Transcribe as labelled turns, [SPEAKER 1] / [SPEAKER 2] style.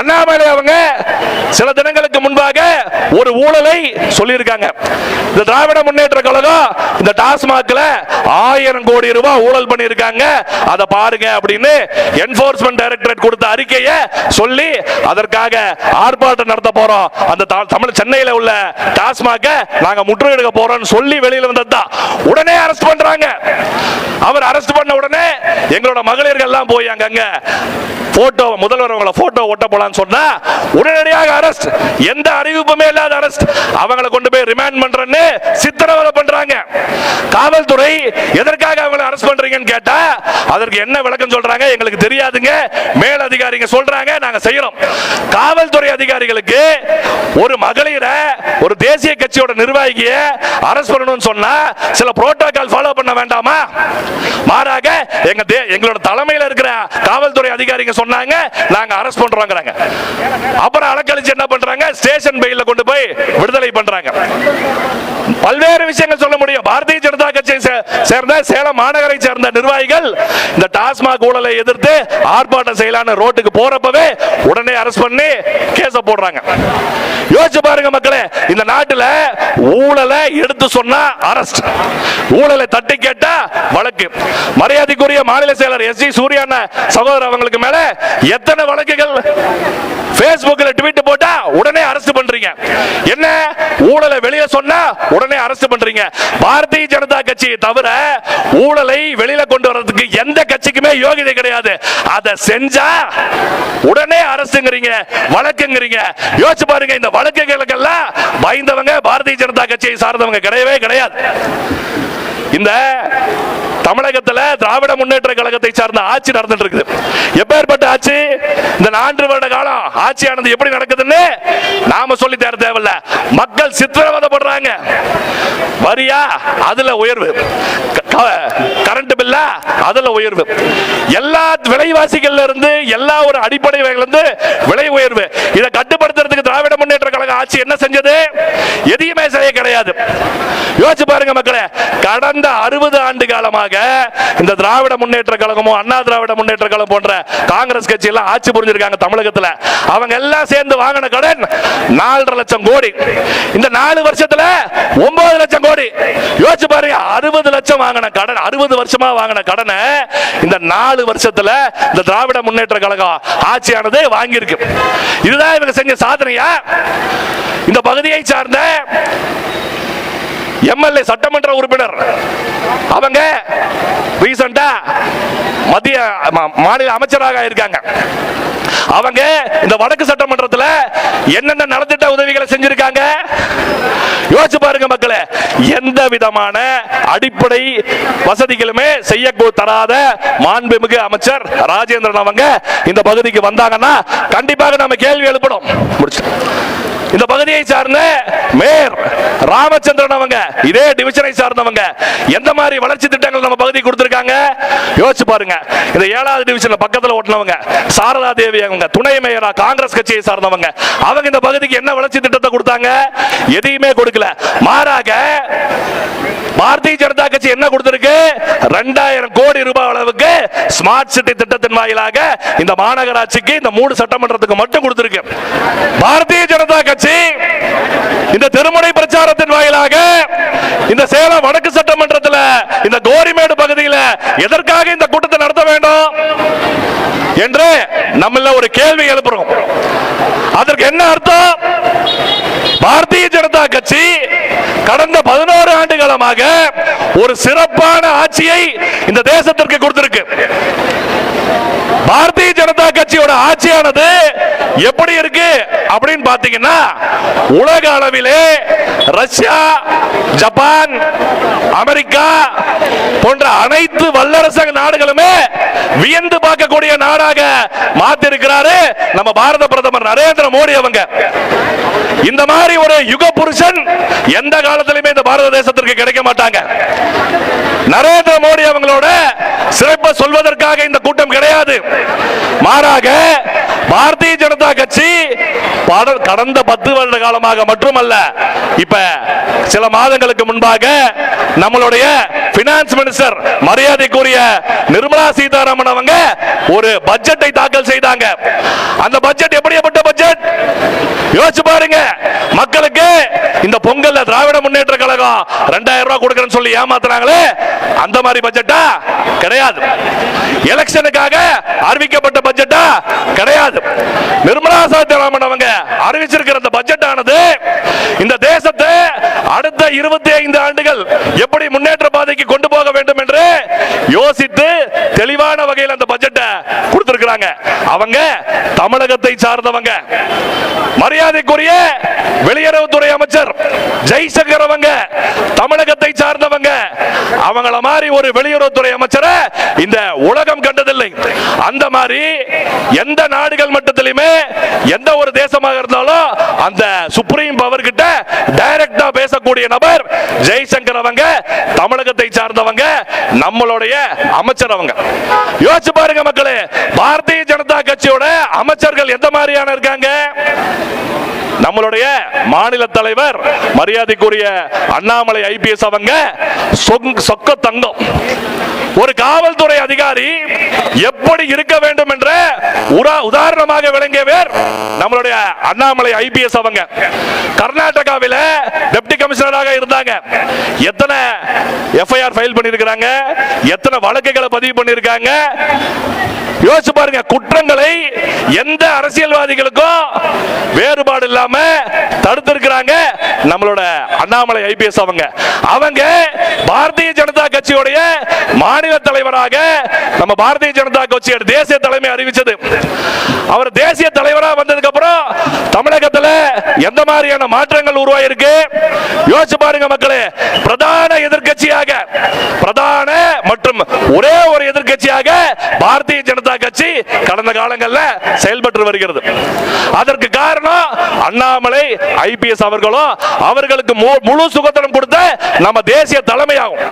[SPEAKER 1] அண்ணாமலை அவங்க சில தினங்களுக்கு முன்பாக ஒரு ஊழலை சொல்லியிருக்காங்க. இந்த திராவிட முன்னேற்ற கழகம் இந்த டாஸ்மாக்ல ஆயிரம் கோடி ரூபாய் ஊழல் பண்ணியிருக்காங்க. அதை பாருங்க அப்படின்னு என்போர்ஸ்மெண்ட் டைரக்டரேட் கொடுத்த அறிக்கையை சொல்லி அதற்காக ஆர்ப்பாட்டம் நடத்த போறோம். அந்த தமிழ் சென்னையில உள்ள டாஸ்மாக நாங்க முற்றுகையிட போறோம் சொல்லி வெளியில வந்ததுதான் உடனே அரெஸ்ட் பண்றாங்க. அவர் அரெஸ்ட் பண்ண உடனே எங்களோட மகளிர்கள் எல்லாம் போய் அங்கங்க போட்டோ முதல்வர் உங்களை போட்டோ ஒட்ட போலான்னு சொன்னா உடனடியாக அரெஸ்ட் எந்த அறிவிப்புமே இல்லாத அரெஸ்ட் அவங்கள கொண்டு போய் ரிமாண்ட் பண்றேன்னு சித்திரவதை பண்றாங்க. காவல்துறை எதற்காக அவங்களை அரெஸ்ட் பண்றீங்கன்னு கேட்டா அதற்கு என்ன விளக்கம் சொல்றாங்க எங்களுக்கு தெரியாதுங்க. மேல் அதிகாரிங்க சொல்றாங்க நாங்க செய்யறோம். காவல்துறை அதிகாரிகளுக்கு ஒரு மகளிரை ஒரு தேசிய கட்சியோட நிர்வாகிய அரெஸ்ட் பண்ணணும்னு சொன்னா சில புரோட்டோகால் ஃபாலோ பண்ண வேண்டாமா? மாறாக எங்க எங்களோட தலைமையில் அதிகாரிங்க சொன்னாங்க நாங்க அரெஸ்ட் பண்றோங்கிறாங்க. அப்புறம் அலக்கழிச்சு என்ன பண்றாங்க ஸ்டேஷன் பெயில கொண்டு போய் விடுதலை பண்றாங்க. பல்வேறு விஷயங்கள் சொல்ல முடியும். பாரதிய ஜனதா கட்சியை சேர்ந்த சேலம் மாநகரை சேர்ந்த நிர்வாகிகள் இந்த டாஸ்மாக் ஊழலை எதிர்த்து ஆர்ப்பாட்டம் செய்யலான ரோட்டுக்கு போறப்பவே உடனே அரெஸ்ட் பண்ணி கேஸ போடுறாங்க. யோசிச்சு பாருங்க மக்களே இந்த நாட்டில் ஊழலை எடுத்து சொன்னா அரெஸ்ட் ஊழலை தட்டி கேட்டா வழக்கு. மரியாதைக்குரிய மாநில செயலர் எஸ் ஜி சூர்யா சகோதரர் அவங்களுக்கு மேல எத்தனை வழக்குகள்? பேஸ்புக்ல ட்வீட் போட்டா உடனே அரசு பண்றீங்க. என்ன? ஊழலை வெளியில சொன்னா உடனே அரசு பண்றீங்க. பாரதிய ஜனதா கட்சியை தவிர ஊழலை வெளியில கொண்டு வர்றதுக்கு எந்த கட்சிக்குமே யோகிதை கிடையாது. அதை செஞ்சா உடனே அரசுங்கிறீங்க வழக்குங்கிறீங்க. யோசிச்சு பாருங்க இந்த வழக்குகளுக்கெல்லாம் பயந்தவங்க பாரதிய ஜனதா கட்சியை சார்ந்தவங்க கிடையவே கிடையாது. இந்த தமிழகத்தில் திராவிட முன்னேற்ற கழகத்தை சார்ந்த ஆட்சி நடந்துட்டு இருக்குது எப்பேற்பட்ட ஆட்சி? இந்த நான்கு வருட காலம் ஆட்சியானது எப்படி நடக்குதுன்னு நாம சொல்லி தர தேவையில்ல. மக்கள் சித்திரவதப்படுறாங்க. வரியா? அதுல உயர்வு. க- கரண்ட் பில்லா அதுல உயர்வு. எல்லா விலைவாசிகள்ல இருந்து எல்லா ஒரு அடிப்படை இருந்து விலை உயர்வு. இதை கட்டுப்படுத்துறதுக்கு திராவிட முன்னேற்ற கழக ஆட்சி என்ன செஞ்சது? எதையுமே செய்ய கிடையாது. யோசிச்சு பாருங்க மக்களே கடந்த அறுபது ஆண்டு காலமாக இந்த திராவிட முன்னேற்ற கழகமும் அண்ணா திராவிட முன்னேற்ற கழகம் போன்ற காங்கிரஸ் கட்சி எல்லாம் ஆட்சி புரிஞ்சிருக்காங்க தமிழகத்துல. அவங்க எல்லாம் சேர்ந்து வாங்கின கடன் நாலரை லட்சம் கோடி. இந்த நாலு வருஷத்துல ஒன்பது லட்சம் கோடி. யோசிச்சு பாருங்க அறுபது லட்சம் வாங்கின கடன் அறுபது வருஷமா வாங்கின கடனை இந்த நாலு வருஷத்துல இந்த திராவிட முன்னேற்ற கழகம் ஆட்சியானது வாங்கியிருக்கு. இதுதான் இவங்க செஞ்ச சாதனையா? இந்த பகுதியை சார்ந்த எம்எல்ஏ சட்டமன்ற உறுப்பினர். அவங்க ரீசண்டா மத்திய மாநில அமைச்சராக இருக்காங்க. அவங்க இந்த வடக்கு சட்டமன்றத்தில் என்னென்ன நலத்திட்ட உதவிகளை செஞ்சிருக்காங்க? யோசிச்சு பாருங்க மக்களே எந்த விதமான அடிப்படை வசதிகளுமே செய்ய தராத மாண்புமிகு அமைச்சர் ராஜேந்திரன் அவங்க இந்த பகுதிக்கு வந்தாங்கன்னா கண்டிப்பாக நம்ம கேள்வி எழுப்பணும். முடிச்சு. இந்த பகுதியை சார்ந்த மேயர் ராமச்சந்திரன் அவங்க இதே டிவிஷனை சார்ந்தவங்க எந்த மாதிரி வளர்ச்சி திட்டங்கள் நம்ம பகுதி கொடுத்திருக்காங்க? யோசிச்சு பாருங்க. இந்த ஏழாவது டிவிஷன்ல பக்கத்துல ஓட்டினவங்க சாரதா தேவி அவங்க துணை மேயரா காங்கிரஸ் கட்சியை சார்ந்தவங்க அவங்க இந்த பகுதிக்கு என்ன வளர்ச்சி திட்டத்தை கொடுத்தாங்க? எதையுமே கொடுக்கல. மாறாக பாரதிய ஜனதா கட்சி என்ன கொடுத்திருக்கு? ரெண்டாயிரம் கோடி ரூபாய் அளவுக்கு ஸ்மார்ட் சிட்டி திட்டத்தின் வாயிலாக இந்த மாநகராட்சிக்கு இந்த மூணு சட்டமன்றத்துக்கு மட்டும் கொடுத்திருக்கு. பாரதிய ஜனதா கட்சி இந்த திருமுறை பிரச்சாரத்தின் வாயிலாக இந்த சேலம் வடக்கு சட்டமன்றத்தில் இந்த கோரிமேடு பகுதியில் எதற்காக இந்த என்று நம்மள ஒரு கேள்வி எழுப்புறோம். அதற்கு என்ன அர்த்தம்? பாரதிய ஜனதா கட்சி கடந்த பதினோரு ஆண்டு காலமாக ஒரு சிறப்பான ஆட்சியை இந்த தேசத்திற்கு கொடுத்திருக்கு. பாரதிய ஜனதா கட்சியோட ஆட்சியானது எப்படி இருக்கு அப்படின்னு பாத்தீங்கன்னா உலக அளவிலே ரஷ்யா ஜப்பான் அமெரிக்கா போன்ற அனைத்து வல்லரசு நாடுகளுமே வியந்து பார்க்கக்கூடிய நாடாக மாத்திருக்கிறாரு நம்ம பாரத பிரதமர் நரேந்திர மோடி அவங்க. இந்த மாதிரி ஒரு யுக புருஷன் எந்த காலத்திலுமே இந்த பாரத தேசத்திற்கு கிடைக்க மாட்டாங்க. நரேந்திர மோடி அவங்களோட சிறப்பை சொல்வதற்காக இந்த கூட்டம் கிடையாது. மாறாக பாரதிய ஜனதா கட்சி கடந்த பத்து வருட காலமாக மட்டுமல்ல இப்ப சில மாதங்களுக்கு முன்பாக நம்மளுடைய பினான்ஸ் மினிஸ்டர் மரியாதைக்குரிய நிர்மலா சீதாராமன் அவங்க ஒரு பட்ஜெட்டை தாக்கல் செய்தாங்க. அந்த பட்ஜெட் எப்படிப்பட்ட பட்ஜெட் யோசிச்சு பாருங்க. மக்களுக்கு இந்த பொங்கல்ல திராவிட முன்னேற்ற கழகம் ரெண்டாயிரம் ரூபாய் கொடுக்கறேன்னு சொல்லி ஏமாத்துறாங்களே அந்த மாதிரி பட்ஜெட்டா கிடையாது. எலெக்ஷனுக்காக அறிவிக்கப்பட்ட பட்ஜெட்டா கிடையாது. நிர்மலா சீதாராமன் அவங்க அறிவிச்சிருக்கிற அந்த பட்ஜெட் ஆனது இந்த தேசத்தை அடுத்த இருபத்தி ஐந்து ஆண்டுகள் எப்படி முன்னேற்ற பாதைக்கு கொண்டு போக வேண்டும் என்று யோசித்து தெளிவான வகையில் அந்த பட்ஜெட்டை கொடுத்திருக்கிறாங்க. அவங்க தமிழகத்தை சார்ந்தவங்க. மரியாதைக்குரிய வெளியுறவுத்துறை அமைச்சர் ஜெய்சங்கர் அவங்க தமிழகத்தை சார்ந்தவங்க. அவங்கள மாதிரி ஒரு வெளியுறவுத்துறை அமைச்சரை இந்த உலகம் கண்டதில்லை. அந்த மாதிரி எந்த நாடுகள் மட்டத்திலுமே எந்த ஒரு தேசமாக இருந்தாலும் அந்த சுப்ரீம் பவர் கிட்ட டைரக்டா பேசக்கூடிய நபர் ஜெய்சங்கர் அவங்க தமிழகத்தை சார்ந்தவங்க நம்மளுடைய அமைச்சர் அவங்க யோசிச்சு பாருங்க மக்களே பாரதிய ஜனதா கட்சியோட அமைச்சர்கள் எந்த மாதிரியான இருக்காங்க? நம்மளுடைய மாநில தலைவர் மரியாதைக்குரிய அண்ணாமலை ஐபிஎஸ் அவங்க சொக்க தங்கம். ஒரு காவல்துறை அதிகாரி எப்படி இருக்க வேண்டும் என்ற உதாரணமாக விளங்கியவர் நம்மளுடைய அண்ணாமலை ஐபிஎஸ் அவங்க. கர்நாடகாவில டெப்டி கமிஷனராக இருந்தாங்க. எத்தனை எஃப்ஐஆர் ஃபைல் பண்ணியிருக்கிறாங்க எத்தனை வழக்குகளை பதிவு பண்ணியிருக்காங்க யோசிச்சு பாருங்க குற்றங்களை எந்த அரசியல்வாதிகளுக்கும் வேறுபாடு இல்லாம தடுத்திருக்கிறாங்க. நம்மளோட அண்ணாமலை ஐபிஎஸ் அவங்க. அவங்க பாரதிய ஜனதா கட்சியுடைய மாநில தலைவராக நம்ம பாரதிய ஜனதா கட்சியோட தேசிய தலைமை அறிவிச்சது. அவர் தேசிய தலைவரா வந்ததுக்கு அப்புறம் தமிழக எந்த மாதிரியான மாற்றங்கள் உருவாயிருக்கு? யோசிச்சு பாருங்க மக்களே பிரதான எதிர்க்கட்சியாக பிரதான மற்றும் ஒரே ஒரு எதிர்க்கட்சியாக பாரதிய ஜனதா கட்சி கடந்த காலங்களில் செயல்பட்டு வருகிறது. அதற்கு காரணம் அண்ணாமலை ஐபிஎஸ் அவர்களும் அவர்களுக்கு மு- முழு சுகத்தனம் கொடுத்த நம்ம தேசிய தலைமையாகும்.